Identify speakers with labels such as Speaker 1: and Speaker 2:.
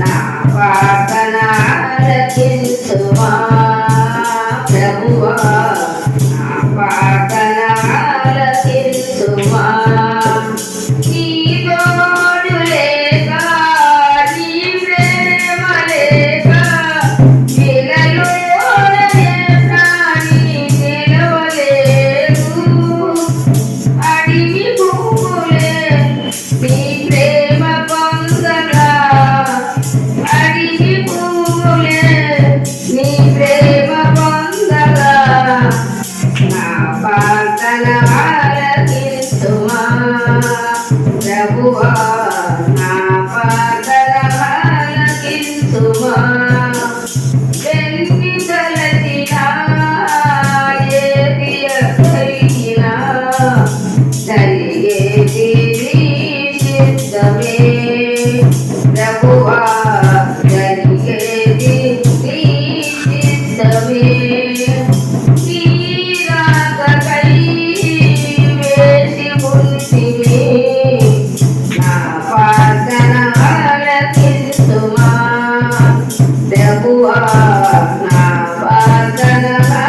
Speaker 1: నా ప్రార్థన రక్షించుమా ప్రభువా? నా ప్రార్థన ప్రభువా నా పాదర భాలకించుమా జన్మి తలచిన ఏది అసైనా జరిగేది సిద్ధమే ప్రభువా జరిగేది సిద్ధమే na vadana